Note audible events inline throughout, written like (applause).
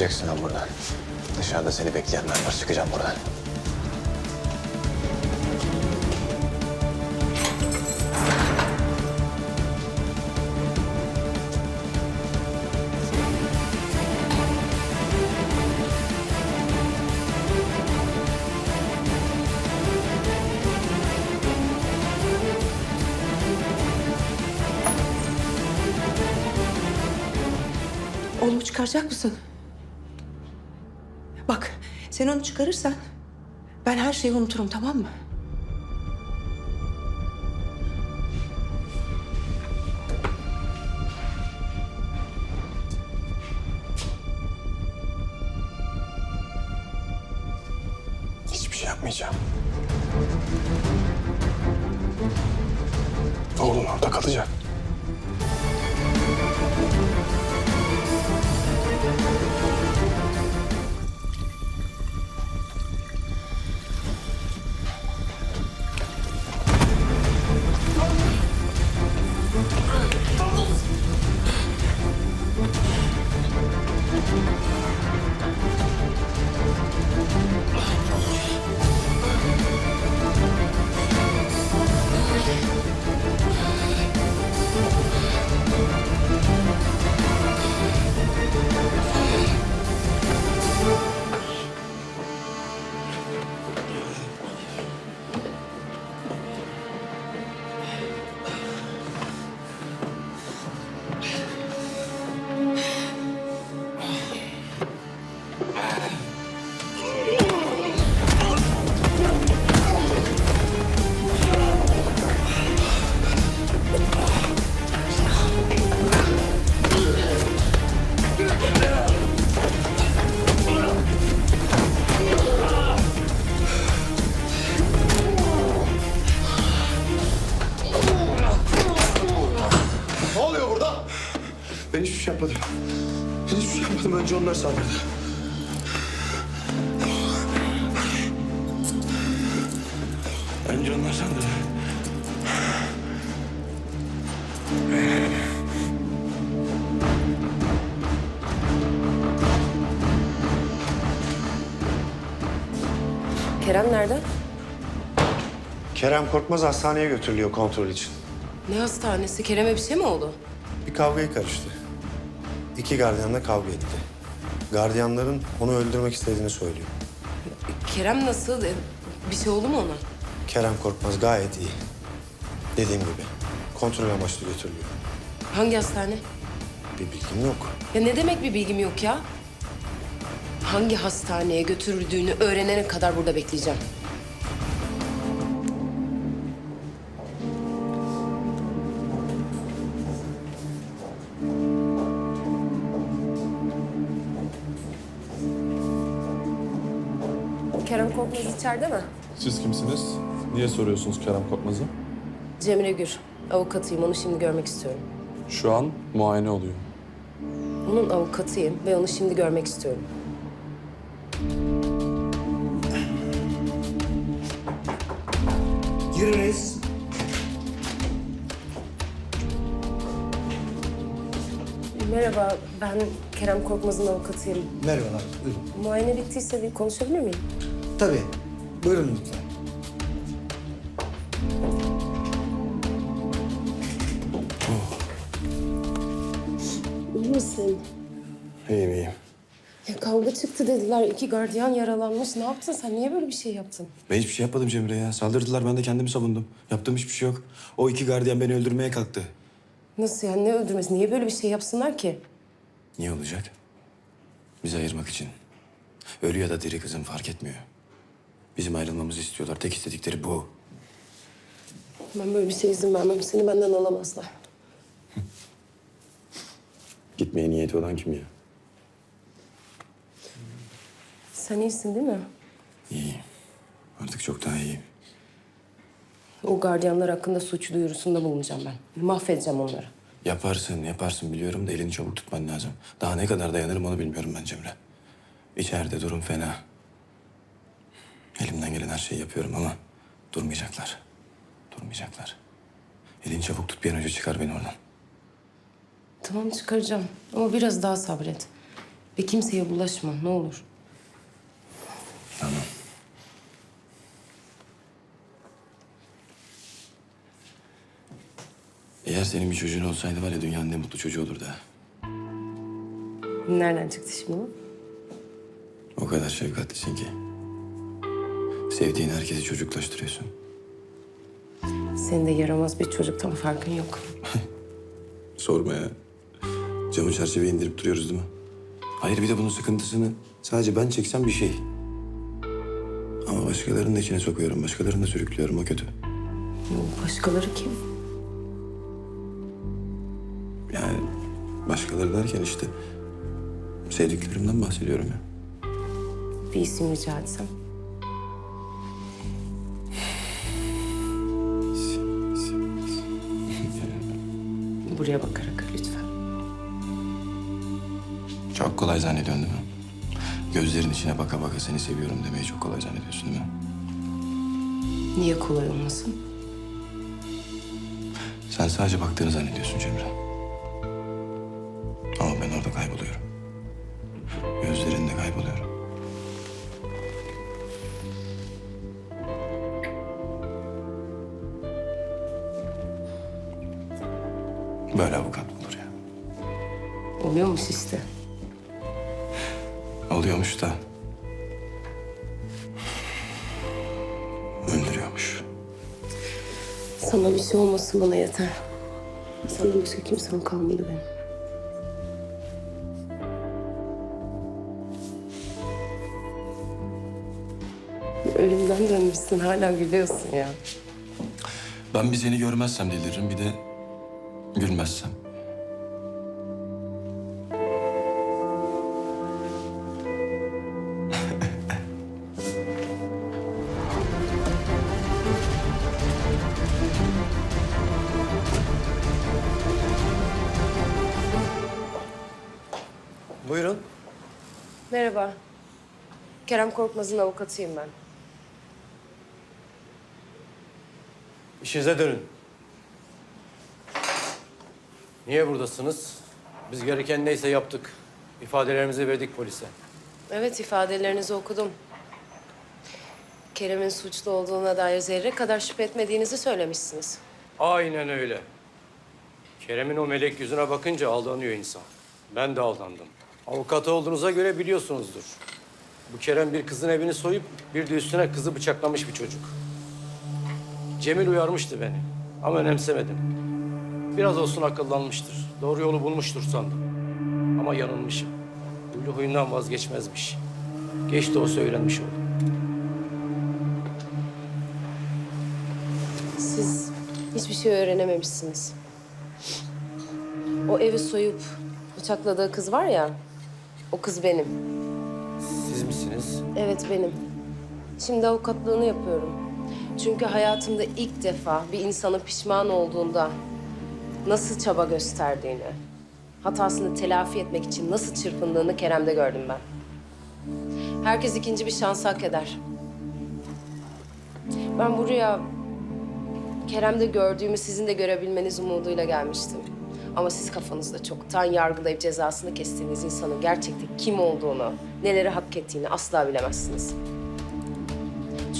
Çıkacaksın lan buradan. Dışarıda seni bekleyenler var. Çıkacağım buradan. Oğlumu çıkaracak mısın? Sen onu çıkarırsan ben her şeyi unuturum tamam mı? Hiçbir şey yapmayacağım. Yapmadım. Önce onlar saldırdı. Önce onlar saldırdı. Kerem nerede? Kerem Korkmaz hastaneye götürülüyor kontrol için. Ne hastanesi? Kerem'e bir şey mi oldu? Bir kavgaya karıştı. İki gardiyanla kavga etti. Gardiyanların onu öldürmek istediğini söylüyor. Kerem nasıl? E, Bir şey oldu mu ona? Kerem Korkmaz gayet iyi. Dediğim gibi kontrol amaçlı götürülüyor. Hangi hastane? Bir bilgim yok. Ya ne demek bir bilgim yok ya? Hangi hastaneye götürüldüğünü öğrenene kadar burada bekleyeceğim. Korkmaz içeride mi? Siz kimsiniz? Niye soruyorsunuz Kerem Korkmaz'ı? Cemre Gür. Avukatıyım. Onu şimdi görmek istiyorum. Şu an muayene oluyor. Onun avukatıyım ve onu şimdi görmek istiyorum. Giriniz. Merhaba, ben Kerem Korkmaz'ın avukatıyım. Merhabalar. Buyurun. Muayene bittiyse bir konuşabilir miyim? Tabii. Buyurun lütfen. İyi misin? İyiyim iyiyim. Ya kavga çıktı dediler. İki gardiyan yaralanmış. Ne yaptın sen? Niye böyle bir şey yaptın? Ben hiçbir şey yapmadım Cemre ya. Saldırdılar ben de kendimi savundum. Yaptığım hiçbir şey yok. O iki gardiyan beni öldürmeye kalktı. Nasıl yani? Ne öldürmesi? Niye böyle bir şey yapsınlar ki? Niye olacak? Bizi ayırmak için. Ölü ya da diri kızım fark etmiyor. Bizim ayrılmamızı istiyorlar. Tek istedikleri bu. Ben böyle bir şey izin vermem. Seni benden alamazlar. (laughs) Gitmeye niyeti olan kim ya? Sen iyisin değil mi? İyi. Artık çok daha iyiyim. O gardiyanlar hakkında suç duyurusunda bulunacağım ben. Mahvedeceğim onları. Yaparsın, yaparsın biliyorum da elini çabuk tutman lazım. Daha ne kadar dayanırım onu bilmiyorum ben Cemre. İçeride durum fena. Elimden gelen her şeyi yapıyorum ama durmayacaklar. Durmayacaklar. Elini çabuk tut bir an önce çıkar beni oradan. Tamam çıkaracağım. Ama biraz daha sabret. Ve kimseye bulaşma ne olur. Tamam. Eğer senin bir çocuğun olsaydı var ya dünyanın en mutlu çocuğu olurdu ha. Nereden çıktı şimdi bu? O kadar şefkatlisin ki. Sevdiğin herkesi çocuklaştırıyorsun. Senin de yaramaz bir çocuktan farkın yok. (laughs) Sorma ya. Camı çerçeve indirip duruyoruz değil mi? Hayır bir de bunun sıkıntısını sadece ben çeksem bir şey. Ama başkalarının da içine sokuyorum, başkalarını da sürüklüyorum o kötü. Başkaları kim? Yani başkaları derken işte sevdiklerimden bahsediyorum ya. Bir isim rica etsem. Buraya bakarak lütfen. Çok kolay zannediyorsun değil mi? Gözlerin içine baka baka seni seviyorum demeyi çok kolay zannediyorsun değil mi? Niye kolay olmasın? Sen sadece baktığını zannediyorsun Cemre. Ama ben orada kayboluyorum. Gözlerinde kayboluyorum. Yeter. Senden başka kimsem kalmadı benim. Ölümden dönmüşsün hala gülüyorsun ya. Ben bir seni görmezsem deliririm bir de gülmezsem. Kerem Korkmaz'ın avukatıyım ben. İşinize dönün. Niye buradasınız? Biz gereken neyse yaptık. İfadelerimizi verdik polise. Evet ifadelerinizi okudum. Kerem'in suçlu olduğuna dair zerre kadar şüphe etmediğinizi söylemişsiniz. Aynen öyle. Kerem'in o melek yüzüne bakınca aldanıyor insan. Ben de aldandım. Avukat olduğunuza göre biliyorsunuzdur. Bu Kerem bir kızın evini soyup bir de üstüne kızı bıçaklamış bir çocuk. Cemil uyarmıştı beni ama önemsemedim. Biraz olsun akıllanmıştır. Doğru yolu bulmuştur sandım. Ama yanılmışım. Huylu huyundan vazgeçmezmiş. Geç de o söylenmiş oldu. Siz hiçbir şey öğrenememişsiniz. O evi soyup bıçakladığı kız var ya, o kız benim. Evet benim. Şimdi avukatlığını yapıyorum. Çünkü hayatımda ilk defa bir insanın pişman olduğunda nasıl çaba gösterdiğini, hatasını telafi etmek için nasıl çırpındığını Kerem'de gördüm ben. Herkes ikinci bir şans hak eder. Ben buraya Kerem'de gördüğümü sizin de görebilmeniz umuduyla gelmiştim. Ama siz kafanızda çoktan yargılayıp cezasını kestiğiniz insanın gerçekte kim olduğunu, neleri hak ettiğini asla bilemezsiniz.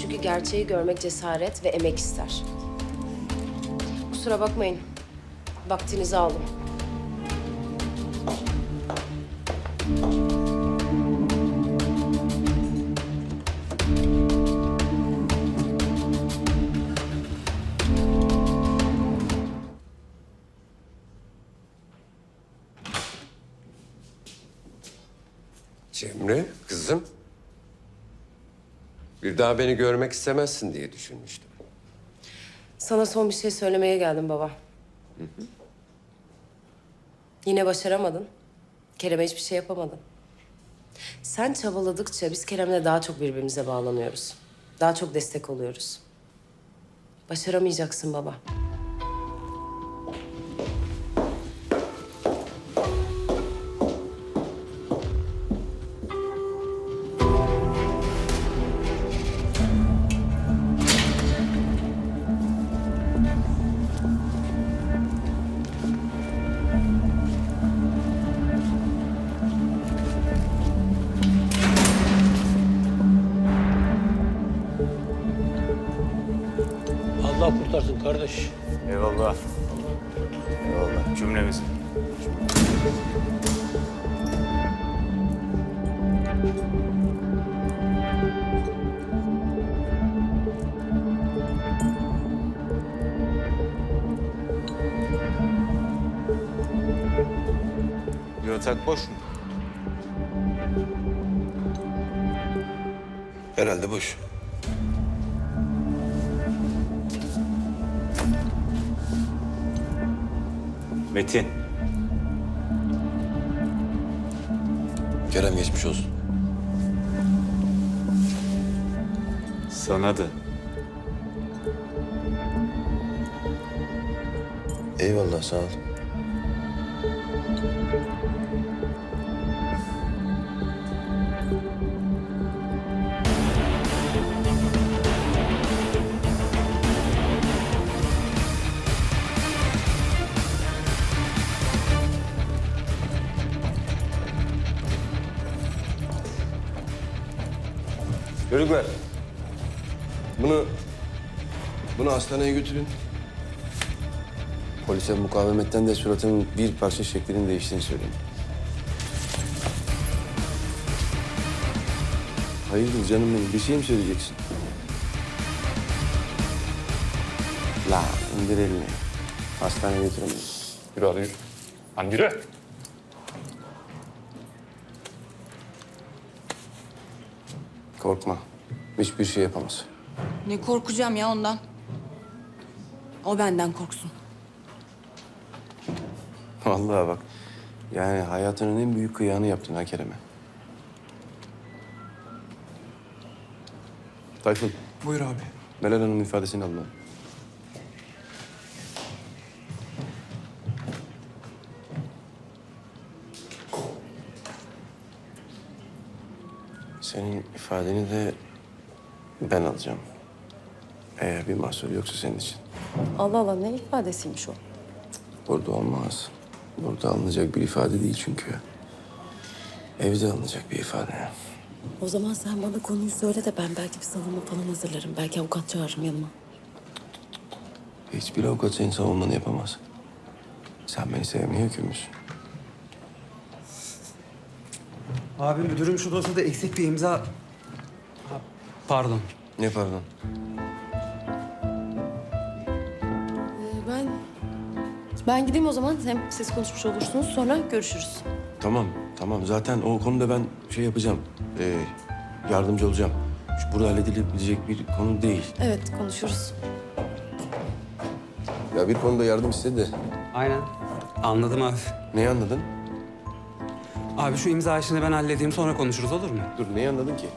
Çünkü gerçeği görmek cesaret ve emek ister. Kusura bakmayın. Vaktinizi aldım. Bir daha beni görmek istemezsin diye düşünmüştüm. Sana son bir şey söylemeye geldim baba. Yine başaramadın. Kerem'e hiçbir şey yapamadın. Sen çabaladıkça biz Kerem'le daha çok birbirimize bağlanıyoruz. Daha çok destek oluyoruz. Başaramayacaksın baba. Çıkarsın kardeş. Eyvallah. Eyvallah. Cümlemizi. Yatak boş mu? Herhalde boş. Metin. Kerem geçmiş olsun. Sana da. Eyvallah sağ ol. Çocuklar. Bunu bunu hastaneye götürün. Polise mukavemetten de suratının bir parça şeklinin değiştiğini söyleyin. Hayırdır canım benim? Bir şey mi söyleyeceksin? La indir elini. Hastaneye götürelim. Yürü hadi yürü. Lan yürü. Korkma. Hiçbir şey yapamaz. Ne korkacağım ya ondan. O benden korksun. Vallahi bak. Yani hayatının en büyük kıyağını yaptın ha Kerem'e. Tayfun. Buyur abi. Meral Hanım'ın ifadesini alın. Senin ifadeni de ben alacağım. Eğer bir mahsur yoksa senin için. Allah Allah ne ifadesiymiş o? Burada olmaz. Burada alınacak bir ifade değil çünkü. Evde alınacak bir ifade. O zaman sen bana konuyu söyle de ben belki bir savunma falan hazırlarım. Belki avukat çağırırım yanıma. Hiçbir avukat senin savunmanı yapamaz. Sen beni sevmeye hükümlüsün. Abi müdürüm şu dosyada eksik bir imza... Ha, pardon. Ne pardon? Ee, ben... Ben gideyim o zaman. Hem siz konuşmuş olursunuz. Sonra görüşürüz. Tamam, tamam. Zaten o konuda ben şey yapacağım. Ee, yardımcı olacağım. Şu burada halledilebilecek bir konu değil. Evet konuşuruz. Ya bir konuda yardım istedi. Aynen. Anladım abi. Neyi anladın? Abi şu imza işini ben halledeyim sonra konuşuruz olur mu? Dur, neyi anladın ki?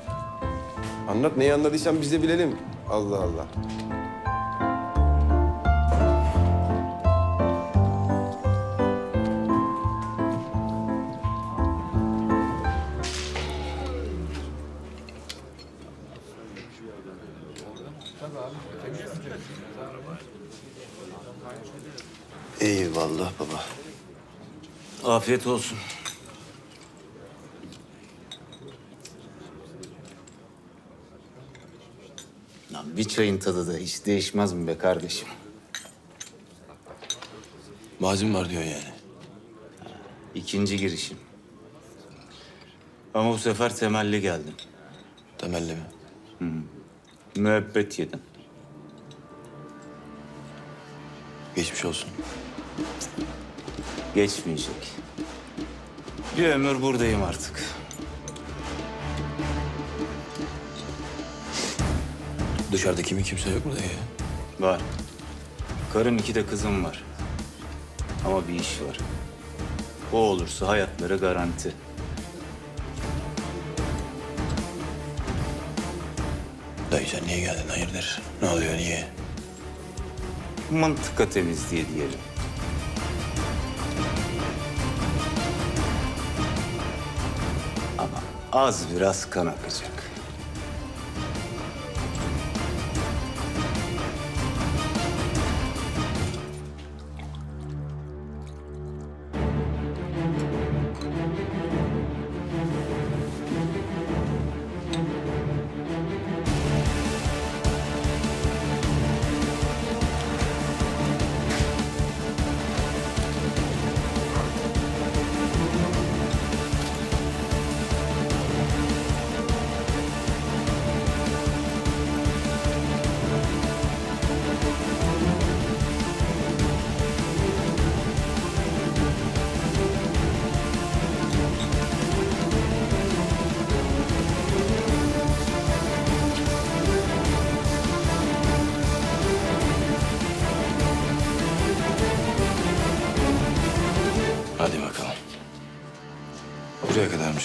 Anlat, neyi anladıysan biz de bilelim. Allah Allah. Eyvallah baba. Afiyet olsun. Bir çayın tadı da hiç değişmez mi be kardeşim? Mazim var diyor yani. İkinci girişim. Ama bu sefer temelli geldim. Temelli mi? Müebbet yedim. Geçmiş olsun. Geçmeyecek. Bir ömür buradayım artık. Dışarıda kimin kimse yok mu dayı? Var. Karım iki de kızım var. Ama bir iş var. O olursa hayatları garanti. Dayı sen niye geldin hayırdır? Ne oluyor niye? Mantıka temizliği diyelim. Ama az biraz kan akacak.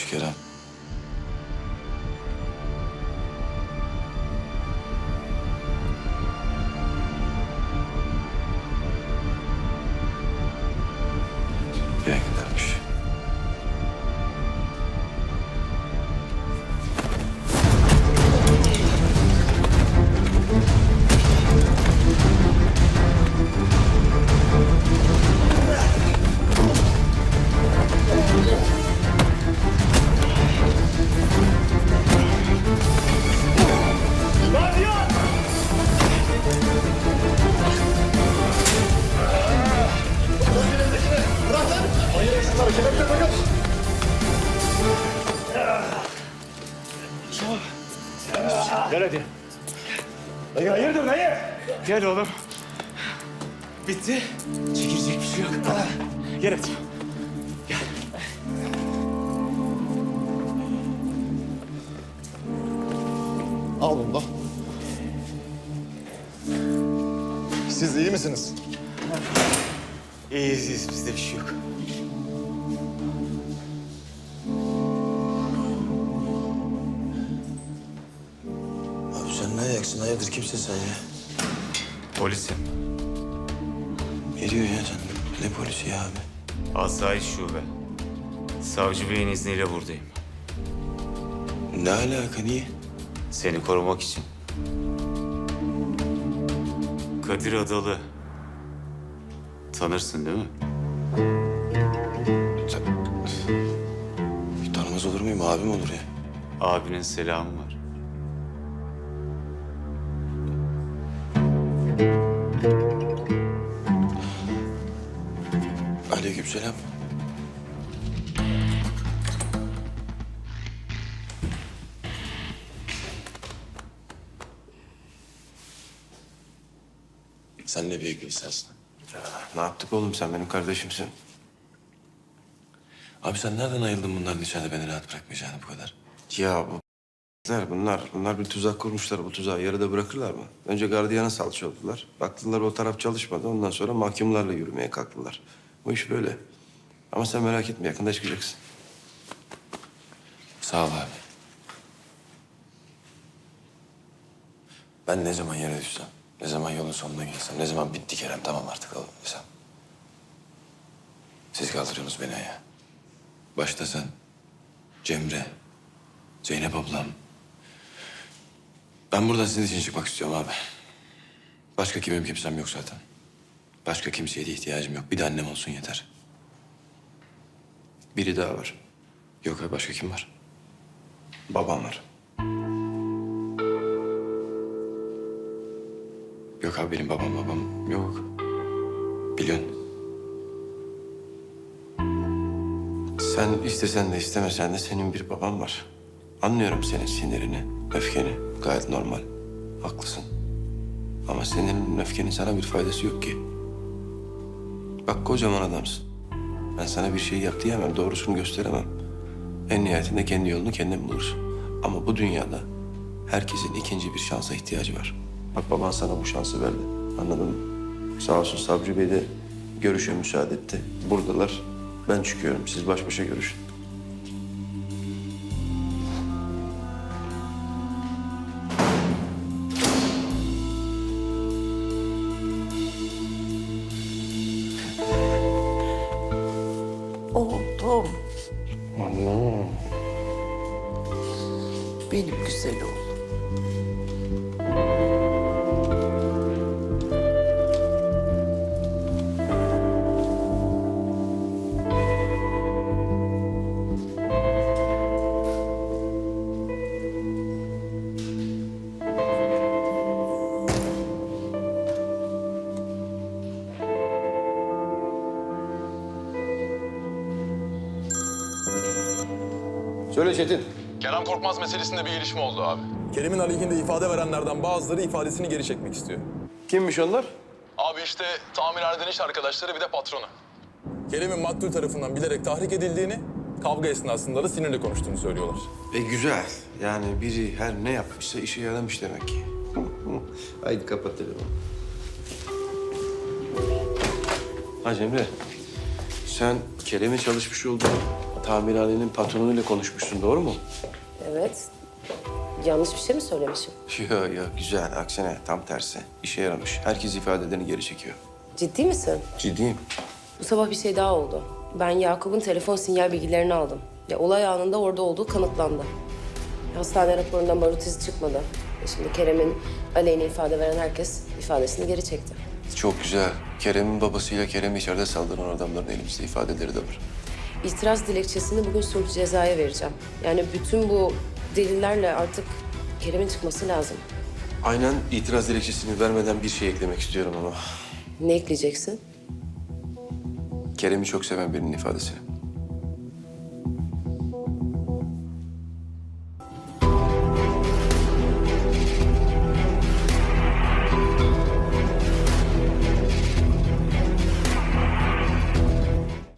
Kerem. Gel oğlum. Bitti. Çekilecek bir şey yok. Gel hadi. Al bunu da. Siz iyi misiniz? İyiyiz iyiyiz bizde bir şey yok. Abi sen ne ayaksın? Hayırdır kimsin sen ya? Polisim. Ne diyorsun ya sen? Ne polisi ya abi? Asayiş şube. Savcı beyin izniyle buradayım. Ne alaka niye? Seni korumak için. Kadir Adalı. Tanırsın değil mi? Tanımaz olur muyum? Abim olur ya. Abinin selamı var. Aleykümselam. Sen ne büyük insansın. Ne yaptık oğlum sen benim kardeşimsin. Abi sen nereden ayıldın bunların içeride beni rahat bırakmayacağını bu kadar? Ya bu bunlar, bunlar bir tuzak kurmuşlar. Bu tuzağı yarıda bırakırlar mı? Önce gardiyana salça oldular. Baktılar o taraf çalışmadı. Ondan sonra mahkumlarla yürümeye kalktılar. Bu iş böyle. Ama sen merak etme yakında çıkacaksın. Sağ ol abi. Ben ne zaman yere düşsem, ne zaman yolun sonuna gelsem, ne zaman bitti Kerem tamam artık oğlum desem. Siz kaldırıyorsunuz beni ya. Başta sen, Cemre, Zeynep ablam. Ben buradan sizin için çıkmak istiyorum abi. Başka kimim kimsem yok zaten. Başka kimseye de ihtiyacım yok. Bir de annem olsun yeter. Biri daha var. Yok abi başka kim var? Babam var. Yok abi benim babam babam yok. Biliyorsun. Sen istesen de istemesen de senin bir baban var. Anlıyorum senin sinirini, öfkeni. Gayet normal. Haklısın. Ama senin öfkenin sana bir faydası yok ki. Bak kocaman adamsın. Ben sana bir şey yap diyemem, doğrusunu gösteremem. En nihayetinde kendi yolunu kendin bulursun. Ama bu dünyada herkesin ikinci bir şansa ihtiyacı var. Bak baban sana bu şansı verdi. Anladın mı? Sağ olsun Sabri Bey de görüşe müsaade etti. Buradalar. Ben çıkıyorum. Siz baş başa görüşün. Benim güzel oğlum. Korkmaz meselesinde bir gelişme oldu abi. Kerem'in aleyhinde ifade verenlerden bazıları ifadesini geri çekmek istiyor. Kimmiş onlar? Abi işte tamirhaneden iş arkadaşları bir de patronu. Kerem'in maktul tarafından bilerek tahrik edildiğini, kavga esnasında da sinirle konuştuğunu söylüyorlar. E güzel. Yani biri her ne yapmışsa işe yaramış demek ki. (laughs) Haydi kapat telefonu. Ha Cemre. sen Kerem'in çalışmış olduğu tamirhanenin patronuyla konuşmuşsun doğru mu? Evet. Yanlış bir şey mi söylemişim? Yok yok güzel. Aksine tam tersi. İşe yaramış. Herkes ifadelerini geri çekiyor. Ciddi misin? Ciddiyim. Bu sabah bir şey daha oldu. Ben Yakup'un telefon sinyal bilgilerini aldım. Ya olay anında orada olduğu kanıtlandı. Hastane raporundan barut izi çıkmadı. E Şimdi Kerem'in aleyhine ifade veren herkes ifadesini geri çekti. Çok güzel. Kerem'in babasıyla Kerem'i içeride saldıran adamların elimizde ifadeleri de var. İtiraz dilekçesini bugün sulh cezaya vereceğim. Yani bütün bu delillerle artık Kerem'in çıkması lazım. Aynen itiraz dilekçesini vermeden bir şey eklemek istiyorum ama. Ne ekleyeceksin? Kerem'i çok seven birinin ifadesini.